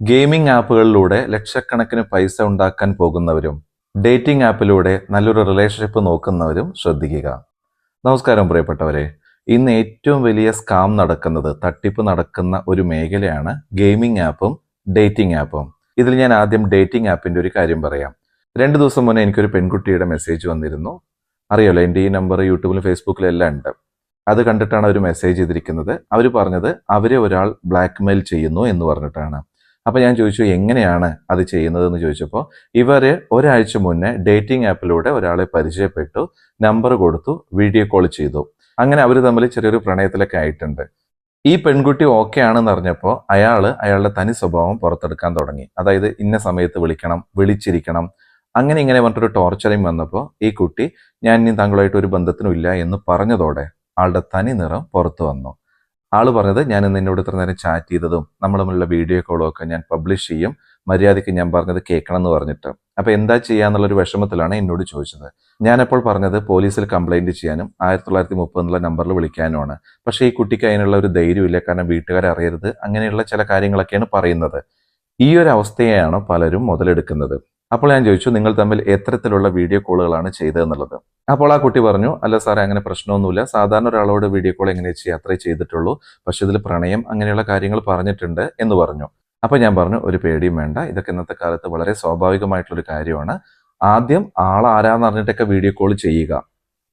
Gaming ആപ്പുകളിലൂടെ ലക്ഷക്കണക്കിന് പൈസ ഉണ്ടാക്കാൻ പോകുന്നവരും ഡേറ്റിംഗ് ആപ്പിലൂടെ നല്ലൊരു റിലേഷൻഷിപ്പ് നോക്കുന്നവരും ശ്രദ്ധിക്കുക. നമസ്കാരം പ്രിയപ്പെട്ടവരെ. ഇന്ന് ഏറ്റവും വലിയ സ്കാം നടക്കുന്നത് തട്ടിപ്പ് നടക്കുന്ന ഒരു മേഖലയാണ് ഗെയിമിംഗ് ആപ്പും ഡേറ്റിംഗ് ആപ്പും. ഇതിൽ ഞാൻ ആദ്യം ഡേറ്റിംഗ് ആപ്പിന്റെ ഒരു കാര്യം പറയാം. രണ്ട് ദിവസം മുന്നേ എനിക്കൊരു പെൺകുട്ടിയുടെ മെസ്സേജ് വന്നിരുന്നു. അറിയാലോ എന്റെ ഈ നമ്പർ യൂട്യൂബിലും ഫേസ്ബുക്കിലും എല്ലാം ഉണ്ട്. അത് കണ്ടിട്ടാണ് അവർ മെസ്സേജ് ചെയ്തിരിക്കുന്നത്. അവർ പറഞ്ഞത് അവരെ ഒരാൾ ബ്ലാക്ക്മെയിൽ ചെയ്യുന്നു എന്ന് പറഞ്ഞിട്ടാണ്. അപ്പൊ ഞാൻ ചോദിച്ചു എങ്ങനെയാണ് അത് ചെയ്യുന്നത് എന്ന് ചോദിച്ചപ്പോൾ ഇവർ ഒരാഴ്ച മുന്നേ ഡേറ്റിംഗ് ആപ്പിലൂടെ ഒരാളെ പരിചയപ്പെട്ടു നമ്പർ കൊടുത്തു വീഡിയോ കോൾ ചെയ്തു. അങ്ങനെ അവർ തമ്മിൽ ചെറിയൊരു പ്രണയത്തിലൊക്കെ ആയിട്ടുണ്ട്. ഈ പെൺകുട്ടി ഓക്കെ ആണെന്ന് അറിഞ്ഞപ്പോൾ അയാൾ അയാളുടെ തനി സ്വഭാവം പുറത്തെടുക്കാൻ തുടങ്ങി. അതായത് ഇന്ന സമയത്ത് വിളിക്കണം വിളിച്ചിരിക്കണം. അങ്ങനെ ഇങ്ങനെ പറഞ്ഞിട്ടൊരു ടോർച്ചറിങ് വന്നപ്പോൾ ഈ കുട്ടി ഞാൻ ഇനി താങ്കളുമായിട്ട് ഒരു ബന്ധത്തിനും ഇല്ല എന്ന് പറഞ്ഞതോടെ ആളുടെ തനി നിറം പുറത്തു വന്നു. ആൾ പറഞ്ഞത് ഞാൻ ഇന്ന് എന്നോട് ഇത്ര നേരം ചാറ്റ് ചെയ്തതും നമ്മൾ തമ്മിലുള്ള വീഡിയോ കോളും ഒക്കെ ഞാൻ പബ്ലിഷ് ചെയ്യും. മര്യാദയ്ക്ക് ഞാൻ പറഞ്ഞത് കേൾക്കണം എന്ന് പറഞ്ഞിട്ട്. അപ്പൊ എന്താ ചെയ്യാന്നുള്ളൊരു വിഷമത്തിലാണ് എന്നോട് ചോദിച്ചത്. ഞാനപ്പോൾ പറഞ്ഞത് പോലീസിൽ കംപ്ലൈന്റ് ചെയ്യാനും ആയിരത്തി തൊള്ളായിരത്തി മുപ്പത് എന്നുള്ള നമ്പറിൽ വിളിക്കാനുമാണ്. പക്ഷേ ഈ കുട്ടിക്ക് അതിനുള്ള ഒരു ധൈര്യമില്ല. കാരണം വീട്ടുകാരെ അറിയരുത്. അങ്ങനെയുള്ള ചില കാര്യങ്ങളൊക്കെയാണ് പറയുന്നത്. ഈ ഒരു അവസ്ഥയാണ് പലരും മുതലെടുക്കുന്നത്. അപ്പോൾ ഞാൻ ചോദിച്ചു നിങ്ങൾ തമ്മിൽ എത്തരത്തിലുള്ള വീഡിയോ കോളുകളാണ് ചെയ്തതെന്നുള്ളത്? അപ്പോൾ ആ കുട്ടി പറഞ്ഞു അല്ല സാറേ അങ്ങനെ പ്രശ്നമൊന്നുമില്ല. സാധാരണ ഒരാളോട് വീഡിയോ കോൾ എങ്ങനെ അത്രേ ചെയ്തിട്ടുള്ളൂ. പക്ഷേ ഇതിൽ പ്രണയം അങ്ങനെയുള്ള കാര്യങ്ങൾ പറഞ്ഞിട്ടുണ്ട് എന്ന് പറഞ്ഞു. അപ്പൊ ഞാൻ പറഞ്ഞു ഒരു പേടിയും വേണ്ട. ഇതൊക്കെ ഇന്നത്തെ കാലത്ത് വളരെ സ്വാഭാവികമായിട്ടുള്ള ഒരു കാര്യമാണ്. ആദ്യം ആൾ ആരാന്ന് അറിഞ്ഞിട്ടൊക്കെ വീഡിയോ കോൾ ചെയ്യുക.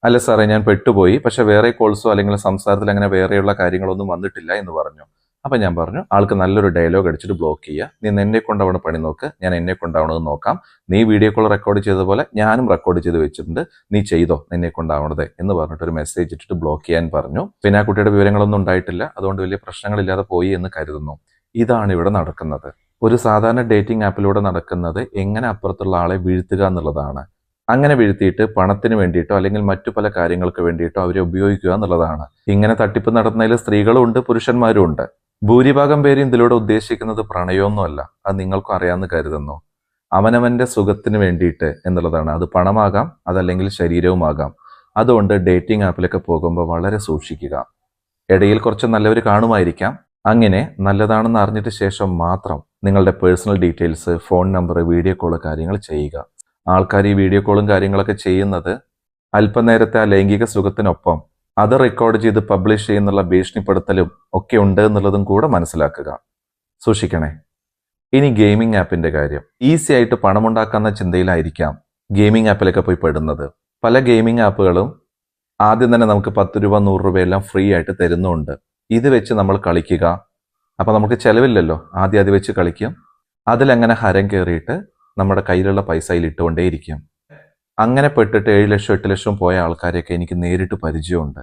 അല്ല സാറേ ഞാൻ പെട്ടുപോയി. പക്ഷെ വേറെ കോൾസോ അല്ലെങ്കിൽ സംസാരത്തിൽ അങ്ങനെ വേറെയുള്ള കാര്യങ്ങളൊന്നും വന്നിട്ടില്ല എന്ന് പറഞ്ഞു. അപ്പൊ ഞാൻ പറഞ്ഞു ആൾക്ക് നല്ലൊരു ഡയലോഗ് അടിച്ചിട്ട് ബ്ലോക്ക് ചെയ്യുക നീ എന്നെ കൊണ്ടാവണ പണി നോക്ക് ഞാൻ എന്നെ കൊണ്ടാവണത് നോക്കാം. നീ വീഡിയോ കോൾ റെക്കോർഡ് ചെയ്ത പോലെ ഞാനും റെക്കോർഡ് ചെയ്ത് വെച്ചിട്ടുണ്ട്. നീ ചെയ്തോ എന്നെ കൊണ്ടാവണത് എന്ന് പറഞ്ഞിട്ട് ഒരു മെസ്സേജ് ഇട്ടിട്ട് ബ്ലോക്ക് ചെയ്യാൻ പറഞ്ഞു. പിന്നെ ആ കുട്ടിയുടെ വിവരങ്ങളൊന്നും ഉണ്ടായിട്ടില്ല. അതുകൊണ്ട് വലിയ പ്രശ്നങ്ങളില്ലാതെ പോയി എന്ന് കരുതുന്നു. ഇതാണ് ഇവിടെ നടക്കുന്നത്. ഒരു സാധാരണ ഡേറ്റിംഗ് ആപ്പിലൂടെ നടക്കുന്നത് എങ്ങനെ അപ്പുറത്തുള്ള ആളെ വീഴ്ത്തുക എന്നുള്ളതാണ്. അങ്ങനെ വീഴ്ത്തിയിട്ട് പണത്തിന് വേണ്ടിയിട്ടോ അല്ലെങ്കിൽ മറ്റു പല കാര്യങ്ങൾക്ക് വേണ്ടിയിട്ടോ അവരെ ഉപയോഗിക്കുക എന്നുള്ളതാണ്. ഇങ്ങനെ തട്ടിപ്പ് നടത്തുന്നതിൽ സ്ത്രീകളും ഉണ്ട് പുരുഷന്മാരും ഉണ്ട്. ഭൂരിഭാഗം പേരും ഇതിലൂടെ ഉദ്ദേശിക്കുന്നത് പ്രണയമൊന്നുമല്ല. അത് നിങ്ങൾക്കും അറിയാമെന്ന് കരുതുന്നു. അവനവന്റെ സുഖത്തിന് വേണ്ടിയിട്ട് എന്നുള്ളതാണ്. അത് പണമാകാം അതല്ലെങ്കിൽ ശരീരവുമാകാം. അതുകൊണ്ട് ഡേറ്റിംഗ് ആപ്പിലൊക്കെ പോകുമ്പോൾ വളരെ സൂക്ഷിക്കുക. ഇടയിൽ കുറച്ച് നല്ലവർ കാണുമായിരിക്കാം. അങ്ങനെ നല്ലതാണെന്ന് അറിഞ്ഞിട്ട് ശേഷം മാത്രം നിങ്ങളുടെ personal details phone number video call കാര്യങ്ങൾ ചെയ്യുക. ആൾക്കാർ ഈ വീഡിയോ കോളും കാര്യങ്ങളൊക്കെ ചെയ്യുന്നത് അല്പനേരത്തെ ആ ലൈംഗിക സുഖത്തിനൊപ്പം അത് റെക്കോർഡ് ചെയ്ത് പബ്ലിഷ് ചെയ്യുന്നുള്ള ഭീഷണിപ്പെടുത്തലും ഒക്കെ ഉണ്ട് എന്നുള്ളതും കൂടെ മനസ്സിലാക്കുക. സൂക്ഷിക്കണേ. ഇനി ഗെയിമിംഗ് ആപ്പിന്റെ കാര്യം. ഈസി ആയിട്ട് പണമുണ്ടാക്കാവുന്ന ചിന്തയിലായിരിക്കാം ഗെയിമിംഗ് ആപ്പിലൊക്കെ പോയി പെടുന്നത്. പല ഗെയിമിംഗ് ആപ്പുകളും ആദ്യം തന്നെ നമുക്ക് പത്ത് രൂപ നൂറ് രൂപ എല്ലാം ഫ്രീ ആയിട്ട് തരുന്നുണ്ട്. ഇത് വെച്ച് നമ്മൾ കളിക്കുക. അപ്പൊ നമുക്ക് ചിലവില്ലല്ലോ. ആദ്യം അത് വെച്ച് കളിക്കും. അതിലങ്ങനെ ഹരം കയറിയിട്ട് നമ്മുടെ കയ്യിലുള്ള പൈസയിൽ ഇട്ടുകൊണ്ടേയിരിക്കും. അങ്ങനെ പെട്ടിട്ട് ഏഴ് ലക്ഷം എട്ട് ലക്ഷം പോയ ആൾക്കാരെയൊക്കെ എനിക്ക് നേരിട്ട് പരിചയമുണ്ട്.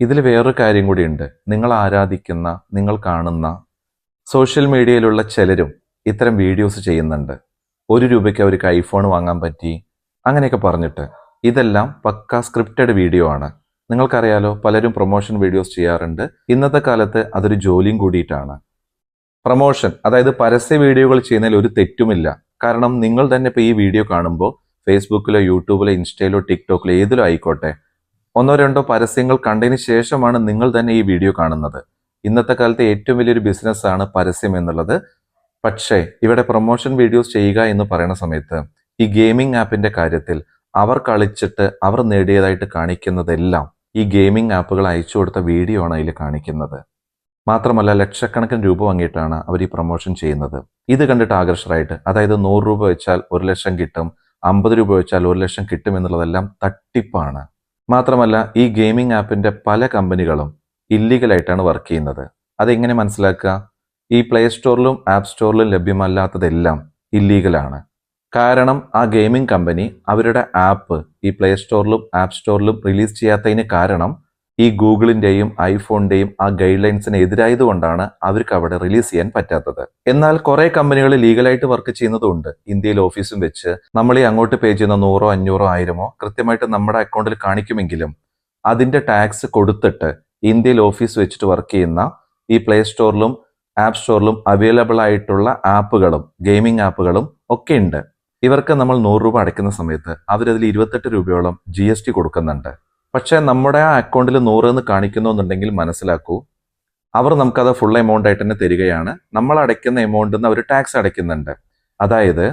ഇതിൽ വേറൊരു കാര്യം കൂടിയുണ്ട് നിങ്ങൾ ആരാധിക്കുന്ന നിങ്ങൾ കാണുന്ന സോഷ്യൽ മീഡിയയിലുള്ള ചിലരും ഇത്തരം വീഡിയോസ് ചെയ്യുന്നുണ്ട്. ഒരു രൂപയ്ക്ക് അവർക്ക് ഐഫോൺ വാങ്ങാൻ പറ്റി അങ്ങനെയൊക്കെ പറഞ്ഞിട്ട്. ഇതെല്ലാം പക്ക സ്ക്രിപ്റ്റഡ് വീഡിയോ ആണ്. നിങ്ങൾക്കറിയാലോ പലരും പ്രൊമോഷൻ വീഡിയോസ് ചെയ്യാറുണ്ട്. ഇന്നത്തെ കാലത്ത് അതൊരു ജോലിയും കൂടിയിട്ടാണ്. പ്രൊമോഷൻ അതായത് പരസ്യ വീഡിയോകൾ ചെയ്യുന്നതിൽ ഒരു തെറ്റുമില്ല. കാരണം നിങ്ങൾ തന്നെ ഇപ്പോൾ ഈ വീഡിയോ കാണുമ്പോൾ ഫേസ്ബുക്കിലോ യൂട്യൂബിലോ ഇൻസ്റ്റയിലോ ടിക്ടോക്കിലോ ഏതിലോ ആയിക്കോട്ടെ. ഒന്നോ രണ്ടോ പരസ്യങ്ങൾ കണ്ടതിന് ശേഷമാണ് നിങ്ങൾ തന്നെ ഈ വീഡിയോ കാണുന്നത്. ഇന്നത്തെ കാലത്തെ ഏറ്റവും വലിയൊരു ബിസിനസ്സാണ് പരസ്യം എന്നുള്ളത്. പക്ഷേ ഇവിടെ പ്രൊമോഷൻ വീഡിയോസ് ചെയ്യുക എന്ന് പറയുന്ന സമയത്ത് ഈ ഗെയിമിംഗ് ആപ്പിന്റെ കാര്യത്തിൽ അവർ കളിച്ചിട്ട് അവർ നേടിയതായിട്ട് കാണിക്കുന്നതെല്ലാം ഈ ഗെയിമിംഗ് ആപ്പുകൾ അയച്ചു കൊടുത്ത വീഡിയോ ആണ് അതിൽ കാണിക്കുന്നത്. മാത്രമല്ല ലക്ഷക്കണക്കിന് രൂപ വാങ്ങിയിട്ടാണ് അവർ ഈ പ്രൊമോഷൻ ചെയ്യുന്നത്. ഇത് കണ്ടിട്ട് ആകർഷകരായിട്ട് അതായത് നൂറ് രൂപ വെച്ചാൽ ഒരു ലക്ഷം കിട്ടും അമ്പത് രൂപ വെച്ചാൽ ഒരു ലക്ഷം കിട്ടുമെന്നുള്ളതെല്ലാം തട്ടിപ്പാണ്. മാത്രമല്ല ഈ ഗെയിമിംഗ് ആപ്പിന്റെ പല കമ്പനികളും ഇല്ലീഗലായിട്ടാണ് വർക്ക് ചെയ്യുന്നത്. അതെങ്ങനെ മനസ്സിലാക്കുക? ഈ പ്ലേ സ്റ്റോറിലും ആപ്പ് സ്റ്റോറിലും ലഭ്യമല്ലാത്തതെല്ലാം ഇല്ലീഗലാണ് കാരണം ആ ഗെയിമിംഗ് കമ്പനി അവരുടെ ആപ്പ് ഈ പ്ലേ സ്റ്റോറിലും ആപ്പ് സ്റ്റോറിലും റിലീസ് ചെയ്യാത്തതിന് കാരണം ഈ ഗൂഗിളിന്റെയും ഐഫോണിന്റെയും ആ ഗൈഡ് ലൈൻസിന് എതിരായതുകൊണ്ടാണ് അവർക്ക് അവിടെ റിലീസ് ചെയ്യാൻ പറ്റാത്തത്. എന്നാൽ കുറേ കമ്പനികൾ ലീഗലായിട്ട് വർക്ക് ചെയ്യുന്നതുണ്ട്. ഇന്ത്യയിൽ ഓഫീസും വെച്ച് നമ്മൾ ഈ അങ്ങോട്ട് പേ ചെയ്യുന്ന നൂറോ അഞ്ഞൂറോ ആയിരമോ കൃത്യമായിട്ട് നമ്മുടെ അക്കൗണ്ടിൽ കാണിക്കുമെങ്കിലും അതിന്റെ ടാക്സ് കൊടുത്തിട്ട് ഇന്ത്യയിൽ ഓഫീസ് വെച്ചിട്ട് വർക്ക് ചെയ്യുന്ന ഈ പ്ലേ സ്റ്റോറിലും ആപ്പ് സ്റ്റോറിലും അവൈലബിൾ ആയിട്ടുള്ള ആപ്പുകളും ഗെയിമിംഗ് ആപ്പുകളും ഒക്കെ ഉണ്ട്. ഇവർക്ക് നമ്മൾ നൂറ് രൂപ അടയ്ക്കുന്ന സമയത്ത് അവരതിൽ ഇരുപത്തെട്ട് രൂപയോളം ജി എസ് ടി കൊടുക്കുന്നുണ്ട്. പക്ഷേ നമ്മുടെ ആ അക്കൗണ്ടിൽ നൂറ് എന്ന് കാണിക്കുന്നു എന്നുണ്ടെങ്കിൽ മനസ്സിലാക്കൂ. അവർ നമുക്കത് ഫുൾ എമൗണ്ട് ആയിട്ട് തന്നെ തരികയാണ്. നമ്മൾ അടയ്ക്കുന്ന എമൗണ്ടിൽ നിന്ന് അവർ ടാക്സ് അടയ്ക്കുന്നുണ്ട്. അതായത്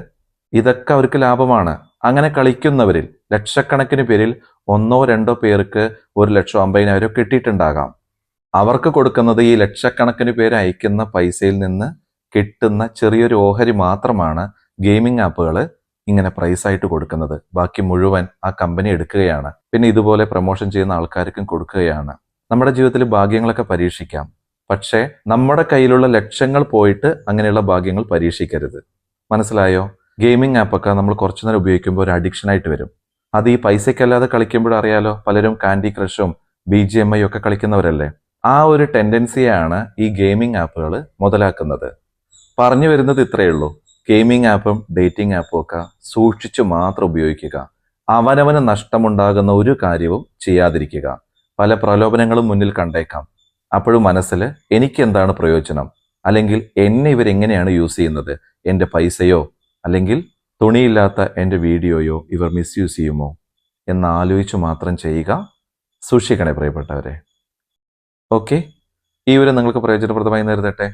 ഇതൊക്കെ അവർക്ക് ലാഭമാണ്. അങ്ങനെ കളിക്കുന്നവരിൽ ലക്ഷക്കണക്കിന് പേരിൽ ഒന്നോ രണ്ടോ പേർക്ക് ഒരു ലക്ഷം അമ്പതിനായിരം കിട്ടിയിട്ടുണ്ടാകാം. അവർക്ക് കൊടുക്കുന്നത് ഈ ലക്ഷക്കണക്കിന് പേര് അയക്കുന്ന പൈസയിൽ നിന്ന് കിട്ടുന്ന ചെറിയൊരു ഓഹരി മാത്രമാണ് ഗെയിമിംഗ് ആപ്പുകൾ ഇങ്ങനെ പ്രൈസ് ആയിട്ട് കൊടുക്കുന്നത്. ബാക്കി മുഴുവൻ ആ കമ്പനി എടുക്കുകയാണ്. പിന്നെ ഇതുപോലെ പ്രൊമോഷൻ ചെയ്യുന്ന ആൾക്കാർക്കും കൊടുക്കുകയാണ്. നമ്മുടെ ജീവിതത്തിൽ ഭാഗ്യങ്ങളൊക്കെ പരീക്ഷിക്കാം. പക്ഷേ നമ്മുടെ കയ്യിലുള്ള ലക്ഷങ്ങൾ പോയിട്ട് അങ്ങനെയുള്ള ഭാഗ്യങ്ങൾ പരീക്ഷിക്കരുത്. മനസ്സിലായോ? ഗെയിമിംഗ് ആപ്പൊക്കെ നമ്മൾ കുറച്ചു നേരം ഉപയോഗിക്കുമ്പോൾ ഒരു അഡിക്ഷൻ ആയിട്ട് വരും. അത് ഈ പൈസയ്ക്കല്ലാതെ കളിക്കുമ്പോൾ അറിയാലോ പലരും കാൻഡി ക്രഷും ബി ജി എം ഐ ഒക്കെ കളിക്കുന്നവരല്ലേ? ആ ഒരു ടെൻഡൻസിയാണ് ഈ ഗെയിമിംഗ് ആപ്പുകൾ മുതലാക്കുന്നത്. പറഞ്ഞു വരുന്നത് ഇത്രയേ ഉള്ളൂ. ഗെയിമിംഗ് ആപ്പും ഡേറ്റിംഗ് ആപ്പും ഒക്കെ സൂക്ഷിച്ചു മാത്രം ഉപയോഗിക്കുക. അവനവന് നഷ്ടമുണ്ടാകുന്ന ഒരു കാര്യവും ചെയ്യാതിരിക്കുക. പല പ്രലോഭനങ്ങളും മുന്നിൽ കണ്ടേക്കാം. അപ്പോഴും മനസ്സിൽ എനിക്ക് എന്താണ് പ്രയോജനം? അല്ലെങ്കിൽ എന്നെ ഇവരെങ്ങനെയാണ് യൂസ് ചെയ്യുന്നത്? എന്റെ പൈസയോ? അല്ലെങ്കിൽ തുണിയില്ലാത്ത എന്റെ വീഡിയോയോ ഇവർ മിസ്യൂസ് ചെയ്യുമോ? എന്ന് ആലോചിച്ച് മാത്രം ചെയ്യുക. സൂക്ഷിക്കണേ പ്രിയപ്പെട്ടവരെ. ഓക്കെ. ഈ ഒരു നിങ്ങൾക്ക് പ്രയോജനപ്രദമായി നേരിടട്ടെ.